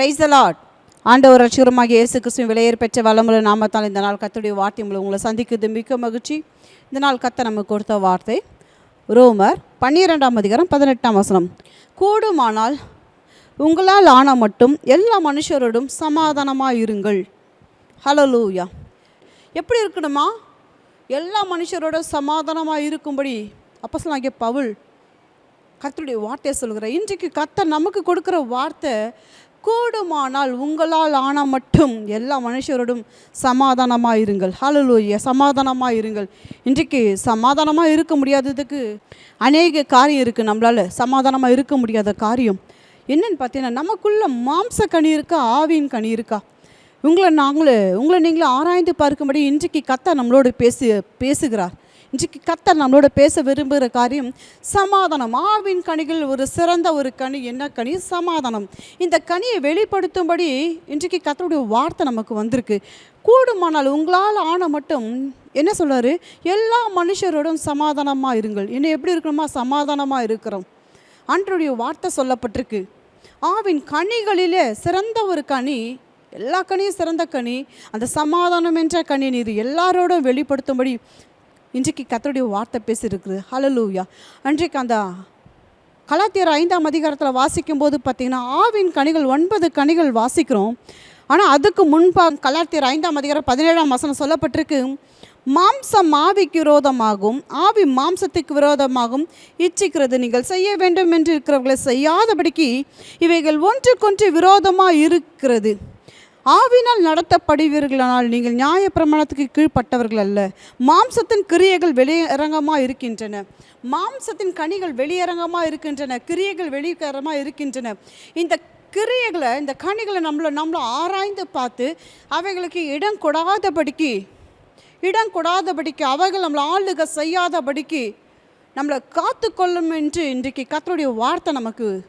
Price Lord ஆண்டவர் ரட்சகரமாக இயேசு கிறிஸ்துவின் விலையேற் பெற்ற வளமுள்ள நாமத்தால் இந்த நாள் கத்துடைய வார்த்தை மூலம் உங்களை சந்திக்கிறது. மிக்க மகிழ்ச்சி. இந்த நாள் கத்த நமக்கு கொடுத்த வார்த்தை ரோமர் பன்னிரெண்டாம் அதிகாரம் பதினெட்டாம் வசனம். கூடுமானால் உங்களால் ஆன மட்டும் எல்லா மனுஷரோடும் சமாதானமாக இருங்கள். ஹலோ லூயா எப்படி இருக்கணுமா? எல்லா மனுஷரோட சமாதானமாக இருக்கும்படி அப்போ பவுல் கத்தருடைய வார்த்தையை சொல்கிறேன் இன்றைக்கு கத்தை நமக்கு கொடுக்குற வார்த்தை கூடுமானால் உங்களால் ஆன மட்டும் எல்லா மனுஷரோடும் சமாதானமாக இருங்கள் ஹலலூய சமாதானமாக இருங்கள் இன்றைக்கு சமாதானமாக இருக்க முடியாததுக்கு அநேக காரியம் இருக்குது நம்மளால். சமாதானமாக இருக்க முடியாத காரியம். என்னன்னு பார்த்தீங்கன்னா நமக்குள்ள மாம்ச கனி இருக்கா ஆவியின் கனி இருக்கா? உங்களை நாங்களே உங்களை நீங்களே ஆராய்ந்து பார்க்கும்படி இன்றைக்கு கத்தா நம்மளோடு பேசு பேசுகிறார். இன்றைக்கு கத்தர் நம்மளோட பேச விரும்புகிற காரியம் சமாதானம். ஆவின் கனிகள் ஒரு சிறந்த ஒரு கனி. என்ன கனி? சமாதானம். இந்த கனியை வெளிப்படுத்தும்படி இன்றைக்கு கத்தருடைய வார்த்தை நமக்கு வந்திருக்கு. கூடுமானால் உங்களால் ஆன மட்டும் என்ன சொல்றாரு? எல்லா மனுஷரோடும் சமாதானமாக இருங்கள். என்ன எப்படி இருக்கணுமா சமாதானமாக இருக்கிறோம். அன்றைய வார்த்தை சொல்லப்பட்டிருக்கு. ஆவின் கனிகளிலே சிறந்த ஒரு கனி எல்லா கனியும் சிறந்த கனி. அந்த சமாதானம் என்ற கனி நீர் எல்லாரோடும் வெளிப்படுத்தும்படி இன்றைக்கு கத்தருடைய வார்த்தை பேசியிருக்குது. ஹலலூயா அன்றைக்கு அந்த கலாத்தியர் ஐந்தாம் அதிகாரத்தில் வாசிக்கும்போது பார்த்தீங்கன்னா ஆவின் கனிகள் ஒன்பது கனிகள் வாசிக்கிறோம். ஆனால் அதுக்கு முன்பாக கலாத்தியர் ஐந்தாம் அதிகாரம் பதினேழாம் வசனம் சொல்லப்பட்டிருக்கு. மாம்சம் ஆவிக்கு விரோதமாகும் ஆவி மாம்சத்துக்கு விரோதமாகும். இச்சிக்கிறது நீங்கள் செய்ய வேண்டும் என்று இருக்கிறவர்களை செய்யாதபடிக்கு இவைகள் ஒன்றுக்கொன்று விரோதமாக இருக்கிறது. ஆவினால் நடத்தப்படுவீர்களானால் நீங்கள் நியாய பிரமாணத்துக்கு கீழ்ப்பட்டவர்கள் அல்ல. மாம்சத்தின் கிரியைகள் வெளியரங்கமாக இருக்கின்றன. மாம்சத்தின் கனிகள் வெளியரங்கமாக இருக்கின்றன. கிரியைகள் வெளியரங்கமாக இருக்கின்றன. இந்த கிரியைகளை இந்த கனிகளை நம்மளை நம்மளை ஆராய்ந்து பார்த்து அவைகளுக்கு இடம் கொடாதபடிக்கு இடம் கொடாதபடிக்கு அவைகள் நம்மளை ஆளுக செய்யாதபடிக்கு நம்மளை காத்துக்கொள்ளும் என்று இன்றைக்கு கத்தருடைய வார்த்தை நமக்கு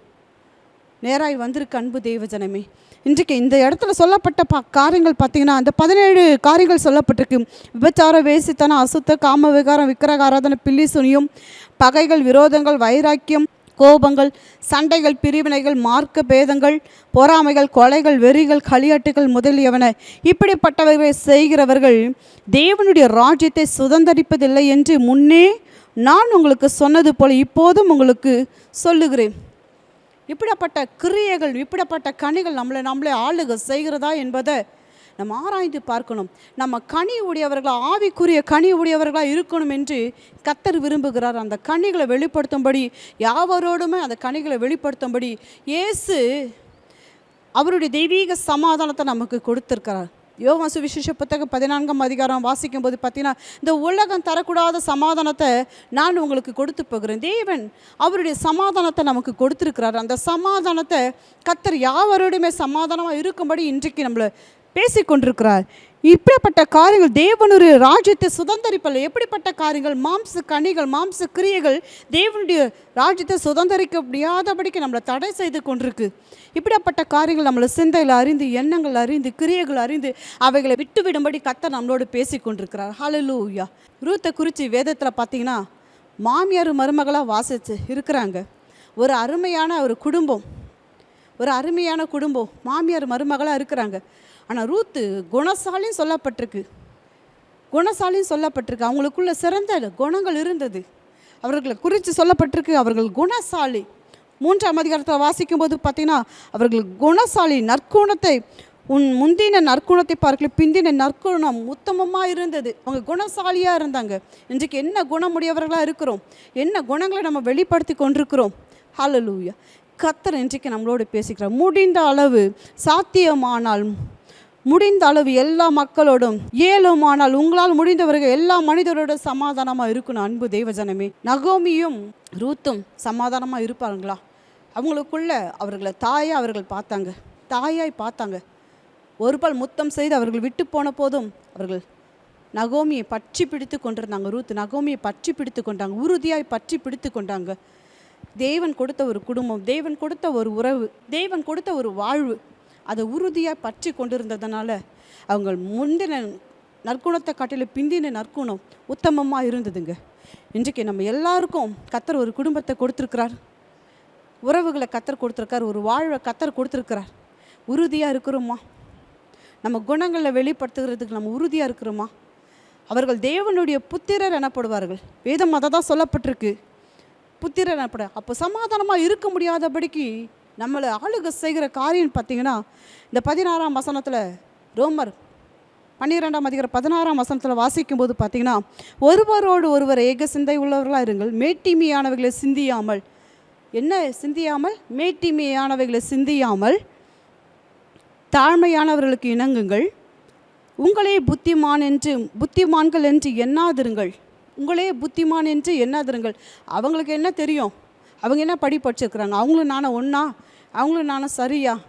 நேராய் வந்திருக்கு. அன்பு தேவஜனமே இன்றைக்கு இந்த இடத்துல சொல்லப்பட்ட பா காரியங்கள் பார்த்தீங்கன்னா அந்த பதினேழு காரியங்கள் சொல்லப்பட்டிருக்கு. விபச்சார வேசித்தனம் அசுத்த காம விகாரம் விக்கிரகாராதன பில்லி சுனியும் பகைகள் விரோதங்கள் வைராக்கியம் கோபங்கள் சண்டைகள் பிரிவினைகள் மார்க்க பேதங்கள் பொறாமைகள் கொலைகள் வெறிகள் களியாட்டுகள் முதலியவன. இப்படிப்பட்டவர்களை செய்கிறவர்கள் தேவனுடைய ராஜ்யத்தை சுதந்தரிப்பதில்லை என்று முன்னே நான் உங்களுக்கு சொன்னது போல இப்போதும் உங்களுக்கு சொல்லுகிறேன். இப்படிப்பட்ட கிரியைகள் இப்படிப்பட்ட கனிகள் நம்மளை நம்மளே ஆளுக செய்கிறதா என்பதை நம்ம ஆராய்ந்து பார்க்கணும். நம்ம கனி உடையவர்களாக ஆவிக்குரிய கனி உடையவர்களாக இருக்கணும் என்று கத்தர் விரும்புகிறார். அந்த கனிகளை வெளிப்படுத்தும்படி யாவரோடுமே அந்த கனிகளை வெளிப்படுத்தும்படி இயேசு அவருடைய தெய்வீக சமாதானத்தை நமக்கு கொடுத்துருக்கிறார். யோவான் சுவிசேஷ புத்தகம் பதினான்காம் அதிகாரம் வாசிக்கும் போது பார்த்தீங்கன்னா இந்த உலகம் தரக்கூடாத சமாதானத்தை நான் உங்களுக்கு கொடுத்து போகிறேன். தேவன் அவருடைய சமாதானத்தை நமக்கு கொடுத்துருக்கிறார். அந்த சமாதானத்தை கத்தர் யாவரோடையுமே சமாதானமாக இருக்கும்படி இன்றைக்கு நம்மளை பேசிக்கொண்டிருக்கிறார். இப்படிப்பட்ட காரியங்கள் தேவனுடைய ராஜ்யத்தை சுதந்திரிப்பல்ல. எப்படிப்பட்ட காரியங்கள்? மாம்ச கனிகள் மாம்ச கிரியைகள் தேவனுடைய ராஜ்யத்தை சுதந்திரிக்க முடியாதபடிக்கு நம்மளை தடை செய்து கொண்டிருக்கு. இப்படிப்பட்ட காரியங்கள் நம்மளை சிந்தையில் அறிந்து எண்ணங்கள் அறிந்து கிரியைகள் அறிந்து அவைகளை விட்டுவிடும்படி கத்த நம்மளோடு பேசி கொண்டிருக்கிறார் ஹலலூயா ரூத்தை குறித்து வேதத்தில் பார்த்தீங்கன்னா மாமியார் மருமகளாக வாசிச்சு இருக்கிறாங்க. ஒரு அருமையான ஒரு குடும்பம். ஒரு அருமையான குடும்பம். மாமியார் மருமகளாக இருக்கிறாங்க. ஆனால் ரூத்து குணசாலின்னு சொல்லப்பட்டிருக்கு. குணசாலின்னு சொல்லப்பட்டிருக்கு. அவங்களுக்குள்ள சிறந்த குணங்கள் இருந்தது. அவர்களை குறித்து சொல்லப்பட்டிருக்கு அவர்கள் குணசாலி. மூன்றாம் அதிகாரத்தில் வாசிக்கும்போது பார்த்தீங்கன்னா அவர்கள் குணசாலி நற்குணத்தை உன் முந்தின நற்குணத்தை பார்க்கல பிந்தின நற்குணம் உத்தமமாக இருந்தது. அவங்க குணசாலியாக இருந்தாங்க. இன்றைக்கு என்ன குணமுடையவர்களாக இருக்கிறோம்? என்ன குணங்களை நம்ம வெளிப்படுத்தி கொண்டிருக்கிறோம்? ஹலலூயா கத்தர் இன்றைக்கு நம்மளோடு பேசிக்கிறார் முடிந்த அளவு சாத்தியமானால் முடிந்த அளவு எல்லா மக்களோடும் இயலுமானால் உங்களால் முடிந்தவர்கள் எல்லா மனிதரோட சமாதானமாக இருக்கணும் அன்பு தெய்வஜனமே நகோமியும் ரூத்தும் சமாதானமாக இருப்பாங்களா அவங்களுக்குள்ள அவர்களை தாயாக அவர்கள் பார்த்தாங்க. தாயாய் பார்த்தாங்க. ஒரு பால் முத்தம் செய்து அவர்கள் விட்டு போன போதும் அவர்கள் நகோமியை பற்றி பிடித்து கொண்டிருந்தாங்க. ரூத் நகோமியை பற்றி பிடித்து கொண்டாங்க. உறுதியாய் பற்றி பிடித்து கொண்டாங்க. தேவன் கொடுத்த ஒரு குடும்பம் தேவன் கொடுத்த ஒரு உறவு தேவன் கொடுத்த ஒரு வாழ்வு. அதை உறுதியாக பற்றி கொண்டிருந்ததுனால அவங்க முந்தின நற்குணத்தை காட்டில பிந்தின நற்குணம் உத்தமமாக இருந்ததுங்க. இன்றைக்கு நம்ம எல்லாருக்கும் கத்தர் ஒரு குடும்பத்தை கொடுத்துருக்கிறார். உறவுகளை கத்தர் கொடுத்துருக்கார் ஒரு வாழ்வை கத்தர் கொடுத்துருக்கிறார். உறுதியாக இருக்கிறோமா? நம்ம குணங்களை வெளிப்படுத்துகிறதுக்கு நம்ம உறுதியாக இருக்கிறோமா? அவர்கள் தேவனுடைய புத்திரர் எனப்படுவார்கள். வேதம் அதை தான் சொல்லப்பட்டிருக்கு. புத்திரர் எனப்பட அப்போ சமாதானமாக இருக்க முடியாதபடிக்கு நம்மளை ஆளுக செய்கிற காரியம் பார்த்தீங்கன்னா இந்த பதினாறாம் வசனத்தில் ரோமர் பன்னிரெண்டாம் அதிகாரம் பதினாறாம் வசனத்தில் வாசிக்கும்போது பார்த்தீங்கன்னா ஒருவரோடு ஒருவர் ஏக சிந்தை உள்ளவர்களாக இருங்கள் மேட்டிமையானவைகளை சிந்தியாமல். என்ன சிந்தியாமல்? மேட்டிமையானவைகளை சிந்தியாமல் தாழ்மையானவர்களுக்கு இணங்குங்கள். உங்களே புத்திமான் என்று புத்திமான்கள் என்று எண்ணாதிருங்கள். உங்களே புத்திமான் என்று எண்ணாதிருங்கள். அவங்களுக்கு என்ன தெரியும்? அவங்க என்ன படி படிச்சிருக்கிறாங்க அவங்களும் நானும் ஒன்றா அவங்களும் நானும் சரியா?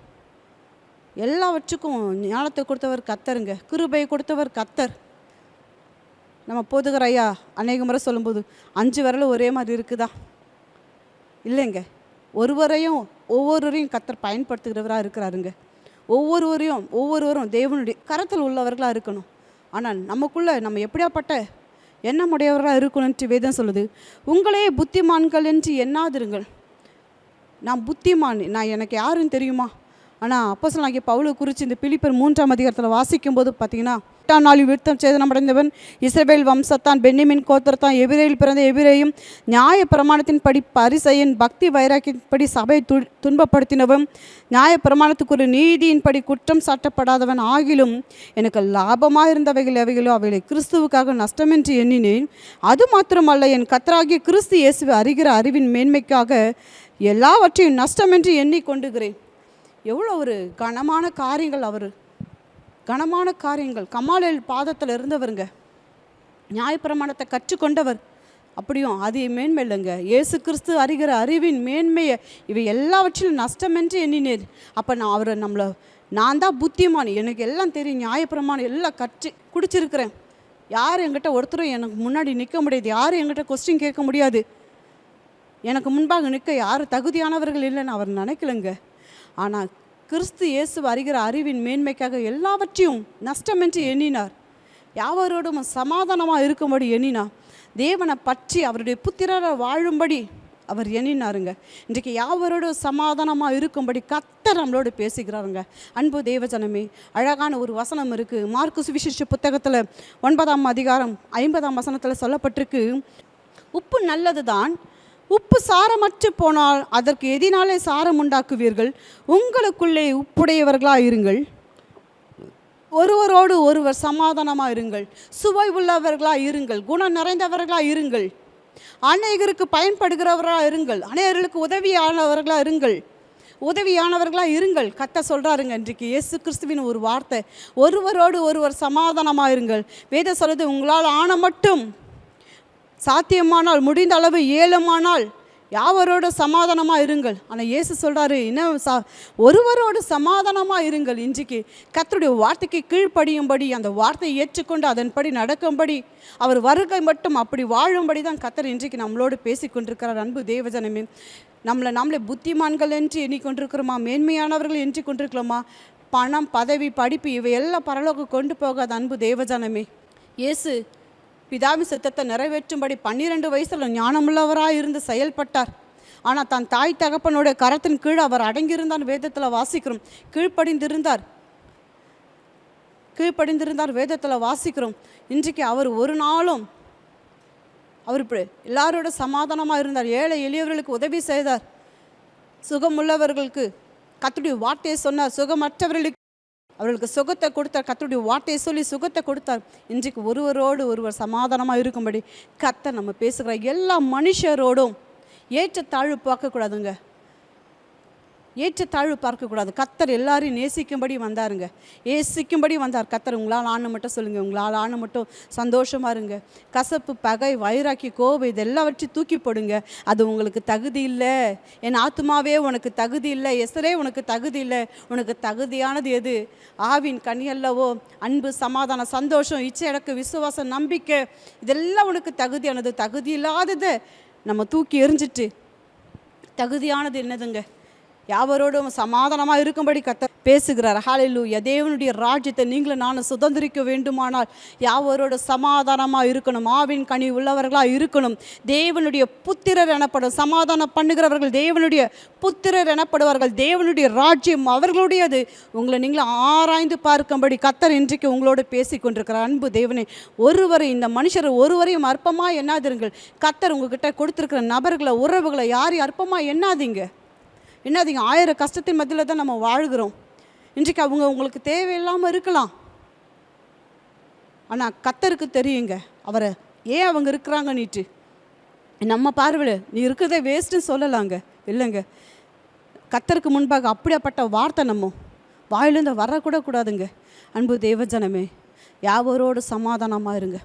எல்லாவற்றுக்கும் ஞானத்தை கொடுத்தவர் கத்தருங்க கிருபையை கொடுத்தவர் கத்தர் நம்ம போதுகிற ஐயா அநேக முறை சொல்லும்போது அஞ்சு விரலும் ஒரே மாதிரி இருக்குதா? இல்லைங்க. ஒருவரையும் ஒவ்வொருவரையும் கத்தர் பயன்படுத்துகிறவராக இருக்கிறாருங்க. ஒவ்வொருவரையும் ஒவ்வொருவரும் தேவனுடைய கரத்தில் உள்ளவர்களாக இருக்கணும். ஆனால் நமக்குள்ளே நம்ம எப்படியாப்பட்ட எண்ணமுடையவர்களாக இருக்கணும்ட்டு வேதம் சொல்லுது. உங்களே புத்திமான்கள் என்று எண்ணாதிருங்கள். நான் புத்திமான். நான் எனக்கு யாருன்னு தெரியுமா? ஆனால் அப்போ சொல்லாங்க பவுலை குறித்து இந்த பிலிப்பர் மூன்றாம் அதிகாரத்தில் வாசிக்கும் போது பார்த்தீங்கன்னா எட்டாம் நாளில் விருத்தம் சேதனமடைந்தவன் இஸ்ரேல் வம்சத்தான் பென்னிமின் கோத்திரத்தான் எபிரேயில் பிறந்த எபிரேயும் நியாய பிரமாணத்தின்படி பரிசையன் பக்தி வைராக்கியப்படி சபை து துன்பப்படுத்தினவன் நியாய பிரமாணத்துக்கு ஒரு நீதியின்படி குற்றம் சாட்டப்படாதவன் ஆகிலும் எனக்கு லாபமாக இருந்தவைகள் எவைகளோ அவைகளை கிறிஸ்துவுக்காக நஷ்டமென்று எண்ணினேன். அது மாத்திரமல்ல என் கத்தராகிய கிறிஸ்து இயேசுவை அறிகிற அறிவின் மேன்மைக்காக எல்லாவற்றையும் நஷ்டமென்று எண்ணிக்கொண்டுகிறேன். எவ்வளோ ஒரு கனமான காரியங்கள் அவர். கனமான காரியங்கள். கமாலில் பாதத்தில் இருந்தவருங்க. நியாயப்பிரமாணத்தை கற்றுக்கொண்டவர். அப்படியும் அது மேன்மை இல்லைங்க இயேசு கிறிஸ்து அறிகிற அறிவின் மேன்மையை இவை எல்லாவற்றிலும் நஷ்டமென்று எண்ணினேன் அப்போ நான் அவரை நம்மளை நான் தான் புத்திமான். எனக்கு எல்லாம் தெரியும். நியாயப்பிரமாணம் எல்லாம் கற்று குடிச்சிருக்கிறேன். யார் என்கிட்ட ஒருத்தரும் எனக்கு முன்னாடி நிற்க முடியாது. யாரும் என்கிட்ட கொஸ்டின் கேட்க முடியாது. எனக்கு முன்பாக நிற்க யாரும் தகுதியானவர்கள் இல்லைன்னு அவர் நினைக்கலங்க. ஆனால் கிறிஸ்து இயேசு வருகிற அறிவின் மேன்மைக்காக எல்லாவற்றையும் நஷ்டமென்று எண்ணினார். யாவரோடும் சமாதானமாக இருக்கும்படி எண்ணினார். தேவனை பற்றி அவருடைய புத்திரரை வாழும்படி அவர் எண்ணினாருங்க. இன்றைக்கு யாவரோடும் சமாதானமாக இருக்கும்படி கத்தர் நம்மளோடு பேசுகிறாருங்க. அன்பு தேவஜனமே அழகான ஒரு வசனம் இருக்குது மார்க்கு சுவிசேஷ புத்தகத்தில் ஒன்பதாம் அதிகாரம் ஐம்பதாம் வசனத்தில் சொல்லப்பட்டிருக்கு. உப்பு நல்லது தான் உப்பு சாரமற்று போனால் அதற்கு எதினாலே சாரம் உண்டாக்குவீர்கள்? உங்களுக்குள்ளே உப்புடையவர்களாக இருங்கள். ஒருவரோடு ஒருவர் சமாதானமாக இருங்கள். சுவை உள்ளவர்களாக இருங்கள். குணம் நிறைந்தவர்களாக இருங்கள். அநேகருக்கு பயன்படுகிறவர்களாக இருங்கள். அநேகர்களுக்கு உதவியானவர்களாக இருங்கள். உதவியானவர்களாக இருங்கள். கத்த சொல்கிறாருங்க இன்றைக்கு இயேசு கிறிஸ்துவின் ஒரு வார்த்தை. ஒருவரோடு ஒருவர் சமாதானமாக இருங்கள். வேத சொல்லுது உங்களால் ஆன மட்டும் சாத்தியமானால் முடிந்த அளவு ஏழுமானால் யாவரோட சமாதானமாக இருங்கள்? ஆனால் இயேசு சொல்கிறாரு என்ன சா ஒருவரோடு சமாதானமாக இருங்கள். இன்றைக்கு கத்தருடைய வார்த்தைக்கு கீழ்ப்படியும்படி அந்த வார்த்தையை ஏற்றுக்கொண்டு அதன்படி நடக்கும்படி அவர் வருகை மட்டும் அப்படி வாழும்படி தான் கத்தர் இன்றைக்கு நம்மளோடு பேசி கொண்டிருக்கிறார் அன்பு தேவஜனமே நம்மளை நம்மளே புத்திமான்கள் என்று எண்ணிக்கொண்டிருக்கிறோமா? மேன்மையானவர்கள் என்று கொண்டிருக்கிறோமா? பணம் பதவி படிப்பு இவையெல்லாம் பரலோக்கு கொண்டு போகாத அன்பு தேவஜனமே. இயேசு பிதாவின் சித்தத்தை நிறைவேற்றும்படி பன்னிரெண்டு வயசுல ஞானமுள்ளவராக இருந்து செயல்பட்டார். ஆனால் தன் தாய் தகப்பனுடைய கரத்தின் கீழ் அவர் அடங்கியிருந்தார் வேதத்தில் வாசிக்கிறோம். கீழ்ப்படிந்திருந்தார். கீழ்ப்படிந்திருந்தார் வேதத்தில் வாசிக்கிறோம். இன்றைக்கு அவர் ஒரு நாளும் அவர் இப்படி எல்லாரோட சமாதானமாக இருந்தார். ஏழை எளியவர்களுக்கு உதவி செய்தார். சுகமுள்ளவர்களுக்கு கத்துடைய வார்த்தையை சொன்னார். சுகமற்றவர்களுக்கு அவர்களுக்கு சுகத்தை கொடுத்தார். கத்தருடைய வார்த்தையை சொல்லி சுகத்தை கொடுத்தார். இன்றைக்கு ஒருவரோடு ஒருவர் சமாதானமாக இருக்கும்படி கத்தை நம்ம பேசுகிற எல்லா மனுஷரோடும் ஏற்றத்தாழ்வு பார்க்கக்கூடாதுங்க. ஏற்றத்தாழ்வு பார்க்கக்கூடாது. கத்தர் எல்லாரையும் நேசிக்கும்படி வந்தாருங்க. ஏசிக்கும்படி வந்தார். கத்தர் உங்களால் ஆன மட்டும் சொல்லுங்கள் உங்களால் ஆன மட்டும் சந்தோஷமாக இருங்க. கசப்பு பகை வைராக்கி கோபம் இது எல்லாவற்றையும் தூக்கி போடுங்க. அது உங்களுக்கு தகுதி இல்லை. என் ஆத்மாவே உனக்கு தகுதி இல்லை. எசரே உனக்கு தகுதி இல்லை. உனக்கு தகுதியானது எது? ஆவின் கனி அல்லவோ அன்பு சமாதானம் சந்தோஷம் இச்சை அடக்கு விசுவாசம் நம்பிக்கை இதெல்லாம் உனக்கு தகுதியானது. தகுதி இல்லாததை நம்ம தூக்கி எறிஞ்சிட்டு தகுதியானது என்னதுங்க? யாவரோடும் சமாதானமாக இருக்கும்படி கத்த பேசுகிறார். ஹalleluya. தேவனுடைய ராஜ்யத்தை நீங்களும் நானும் சுதந்திரிக்க வேண்டுமானால் யாவரோட சமாதானமாக இருக்கணும். ஆவின் கனி உள்ளவர்களாக இருக்கணும். தேவனுடைய புத்திரர் எனப்படும் சமாதானம் பண்ணுகிறவர்கள் தேவனுடைய புத்திரர் எனப்படுவார்கள். தேவனுடைய ராஜ்யம் அவர்களுடையது. உங்களை நீங்களும் ஆராய்ந்து பார்க்கும்படி கத்தர் இன்றைக்கு உங்களோடு பேசி கொண்டிருக்கிறார். அன்பு தேவனே ஒருவரை இந்த மனுஷர் ஒருவரையும் அற்பமாக எண்ணாதிருங்கள் கத்தர் உங்ககிட்ட கொடுத்துருக்கிற நபர்களை உறவுகளை யாரையும் அற்பமாக எண்ணாதீங்க. என்னாதீங்க ஆயிரம் கஷ்டத்தின் மத்தியில் தான் நம்ம வாழ்கிறோம். இன்றைக்கு அவங்க உங்களுக்கு தேவையில்லாமல் இருக்கலாம். ஆனால் கத்தருக்கு தெரியுங்க அவரை ஏன் அவங்க இருக்கிறாங்க நீட்டு நம்ம பார்வையில் நீ இருக்கிறதே வேஸ்ட்டுன்னு சொல்லலாங்க. இல்லைங்க. கத்தருக்கு முன்பாக அப்படியாப்பட்ட வார்த்தை நம்ம வாயிலேருந்து வரக்கூட கூடாதுங்க. அன்பு தேவஜனமே யாவரோடு சமாதானமாக இருங்க.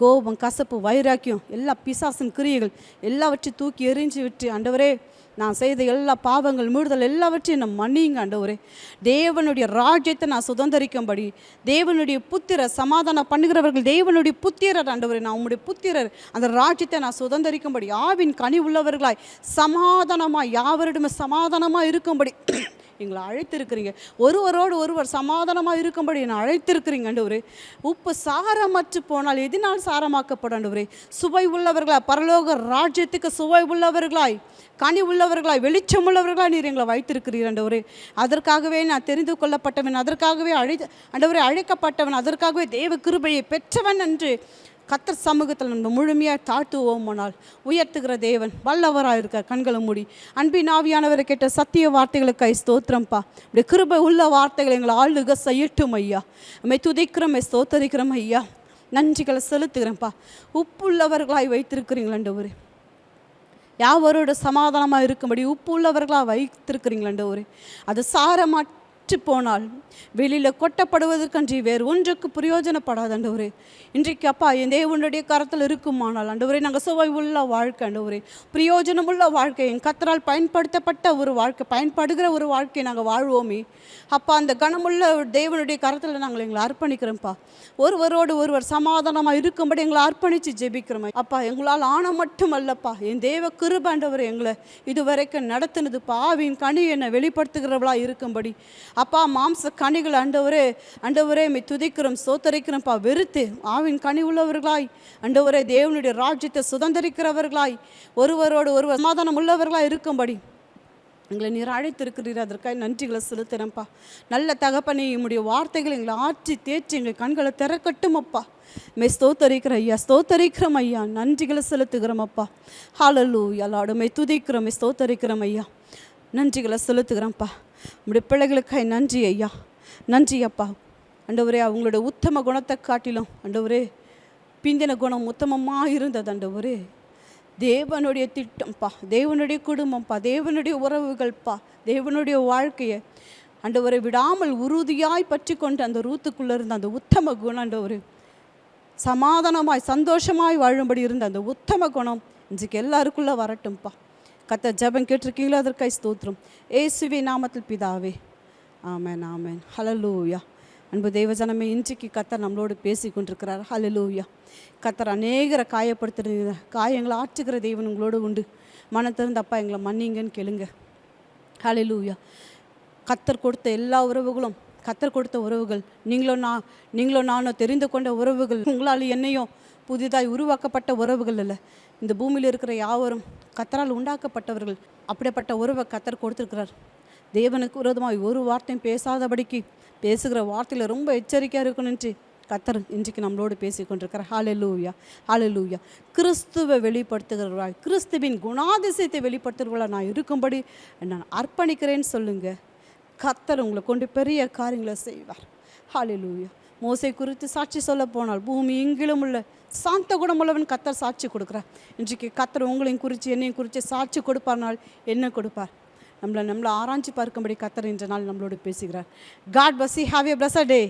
கோபம் கசப்பு வைராக்கியம் எல்லா பிசாசின் கிரியைகள் எல்லாவற்றையும் தூக்கி எரிஞ்சு விட்டு ஆண்டவரே நான் செய்த எல்லா பாவங்கள் மீடுதல் எல்லாவற்றையும் நான் மன்னியுங்க ஆண்டவரே. தேவனுடைய ராஜ்யத்தை நான் சுதந்திரிக்கும்படி தேவனுடைய புத்திர சமாதானம் பண்ணுகிறவர்கள் தேவனுடைய புத்திரர் ஆண்டவரே நான் உங்களுடைய புத்திரர் அந்த ராஜ்யத்தை நான் சுதந்திரிக்கும்படி ஆவின் கனி உள்ளவர்களாய் சமாதானமாக யாவரிடமே சமாதானமாக இருக்கும்படி எங்களை அழைத்திருக்கிறீங்க. ஒருவரோடு ஒருவர் சமாதானமாக இருக்கும்படி என்னை அழைத்திருக்கிறீங்க ஆண்டவரே. உப்பு சாரமற்று போனால் எதினால் சாரமாக்கப்படும் ஆண்டவரே சுவை உள்ளவர்களாய் பரலோக ராஜ்யத்துக்கு சுவை உள்ளவர்களாய் கனி உள்ளவர்களாய் வெளிச்சம் உள்ளவர்களாய் நீர் எங்களை வைத்திருக்கிறீர் ஆண்டவரே. அதற்காகவே நான் தெரிந்து கொள்ளப்பட்டவன் அதற்காகவே அழை ஆண்டவரே அழைக்கப்பட்டவன் அதற்காகவே தேவ கிருபையை பெற்றவன் என்று கத்தர் சமூகத்தில் நம்ம முழுமையாக தாழ்த்துவோமானால் உயர்த்துகிற தேவன் வல்லவராக இருக்க கண்களை மூடி. அன்பின் ஆவியானவரை கேட்ட சத்திய வார்த்தைகளுக்கு ஐ ஸ்தோத்திரம்ப்பா இப்படி கிருபை உள்ள வார்த்தைகளை எங்களை ஆளுக செய்யட்டும் ஐயா. நம்மை துதிக்கிறோம் ஸ்தோத்தரிக்கிறோம் ஐயா. நன்றிகளை செலுத்துகிறேன்ப்பா உப்புள்ளவர்களாய் வைத்திருக்கிறீங்களாண்டவரே யாவரோட சமாதானமாக இருக்கும்படி உப்பு உள்ளவர்களாக வைத்திருக்கிறீங்களாண்டவரே அது சாரமற்று போனால் வெளியில் கொட்டப்படுவதற்கன்றி வேறு ஒன்றுக்கு பிரயோஜனப்படாது ஆண்டவரே. இன்றைக்கு அப்பா என் தேவனுடைய கரத்தில் இருக்குமானால் ஆண்டவரே நாங்கள் சுவை உள்ள வாழ்க்கை ஆண்டவரே பிரயோஜனமுள்ள வாழ்க்கை என் கத்தரால் பயன்படுத்தப்பட்ட ஒரு வாழ்க்கை பயன்படுகிற ஒரு வாழ்க்கையை நாங்கள் வாழ்வோமே. அப்பா அந்த கனமுள்ள தேவனுடைய கரத்தில் நாங்கள் எங்களை அர்ப்பணிக்கிறோம்ப்பா. ஒருவரோடு ஒருவர் சமாதானமாக இருக்கும்படி எங்களை அர்ப்பணித்து ஜெபிக்கிறோம். அப்பா எங்களால் ஆன மட்டும் அல்லப்பா என் தேவ கிருபாண்டவர் எங்களை இதுவரைக்கும் நடத்தினது பாவின் கனி என்னை வெளிப்படுத்துகிறவளாக இருக்கும்படி அப்பா மாம்ச கனிகள் ஆண்டவரே ஆண்டவரே மை துதிக்கிறோம் சோத்தரிக்கிறோம்ப்பா வெறுத்து ஆவின் கனி உள்ளவர்களாய் ஆண்டவரே தேவனுடைய ராஜ்யத்தை சுதந்திரிக்கிறவர்களாய் ஒருவரோடு ஒருவர் சமாதானம் உள்ளவர்களாக இருக்கும்படி எங்களை நீர் அழைத்திருக்கிறீர். அதற்காக நன்றிகளை செலுத்துகிறேன்ப்பா நல்ல தகப்பனே உம்முடைய வார்த்தைகளை எங்களை ஆற்றி தேய்ச்சி எங்கள் கண்களை திறக்கட்டும் அப்பா. மே ஸ்தோத்தரிக்கிற ஐயா ஸ்தோத்தரிக்கிறோம் ஐயா. நன்றிகளை செலுத்துகிறோம் அப்பா. ஹாலல்லூ எல்லாடுமே துதிக்கிறோம் மே ஸ்தோத்தரிக்கிறோம் ஐயா. நன்றிகளை செலுத்துகிறேன்ப்பா. நம்முடைய பிள்ளைகளுக்காய் நன்றி ஐயா. நன்றி அப்பா. அண்டவரே அவங்களோட உத்தம குணத்தை காட்டிலும் அண்டவரே பிந்தின குணம் உத்தமமாக இருந்தது அண்டவரே தேவனுடைய திட்டம்ப்பா. தேவனுடைய குடும்பம்ப்பா. தேவனுடைய உறவுகள்ப்பா. தேவனுடைய வாழ்க்கையை அண்டவரை விடாமல் உறுதியாய் பற்றி கொண்டு அந்த ரூத்துக்குள்ளே இருந்த அந்த உத்தம குணம் அண்டவர் சமாதானமாய் சந்தோஷமாய் வாழும்படி இருந்த அந்த உத்தம குணம் இன்றைக்கு எல்லாருக்குள்ளே வரட்டும்ப்பா. கத்த ஜெபம் கேட்டிருக்கீங்களோ அதற்காய் ஸ்தோத்திரம். ஏசுவி நாமத்தில் பிதாவே. ஆமேன் ஆமேன். ஹலலூயா அன்பு தெய்வஜனமே இன்றைக்கு கத்தர் நம்மளோடு பேசி கொண்டிருக்கிறார். ஹலலூயா கத்தர் அநேகரை காயப்படுத்துகிற காயங்களை ஆற்றுகிற தெய்வன் உங்களோடு உண்டு. மன திறந்தப்பா எங்களை மன்னிங்கன்னு கேளுங்க. ஹலலூயா கத்தர் கொடுத்த எல்லா உறவுகளும் கத்தர் கொடுத்த உறவுகள் நீங்களும் நான் நீங்களும் நானும் தெரிந்து கொண்ட உறவுகள் உங்களால் என்னையும் புதிதாய் உருவாக்கப்பட்ட உறவுகள் இல்லை இந்த பூமியில் இருக்கிற யாவரும் கத்தரால் உண்டாக்கப்பட்டவர்கள் அப்படிப்பட்ட உறவை கத்தர் கொடுத்துருக்கிறார். தேவனுக்கு விரோதமாக ஒரு வார்த்தையும் பேசாதபடிக்கு பேசுகிற வார்த்தையில் ரொம்ப எச்சரிக்கையாக இருக்கணுன்ட்டு கத்தர் இன்றைக்கு நம்மளோடு பேசி கொண்டிருக்கிறார். ஹalleluya லூவியா கிறிஸ்துவை வெளிப்படுத்துகிறவர்களாய் கிறிஸ்துவின் குணாதிசயத்தை வெளிப்படுத்துகிறவர்களாக நான் இருக்கும்படி நான் அர்ப்பணிக்கிறேன்னு சொல்லுங்கள் கத்தர் உங்களை கொண்டு பெரிய காரியங்களை செய்வார். ஹalleluya மோசை குறித்து சாட்சி சொல்ல போனால் பூமி எங்கிலும் உள்ள சாந்த குணமுள்ளவன் கத்தர் சாட்சி கொடுக்குறார். இன்றைக்கு கத்தர் உங்களையும் குறித்து என்னையும் குறித்து சாட்சி கொடுப்பார்னால் என்ன கொடுப்பார்? நம்மளை நம்மளை ஆராய்ச்சி பார்க்கும்படி கத்தர் என்ற நாள் நம்மளோடு பேசுகிறார். காட் பசி ஹாவ் ஏ பிளஸ் டே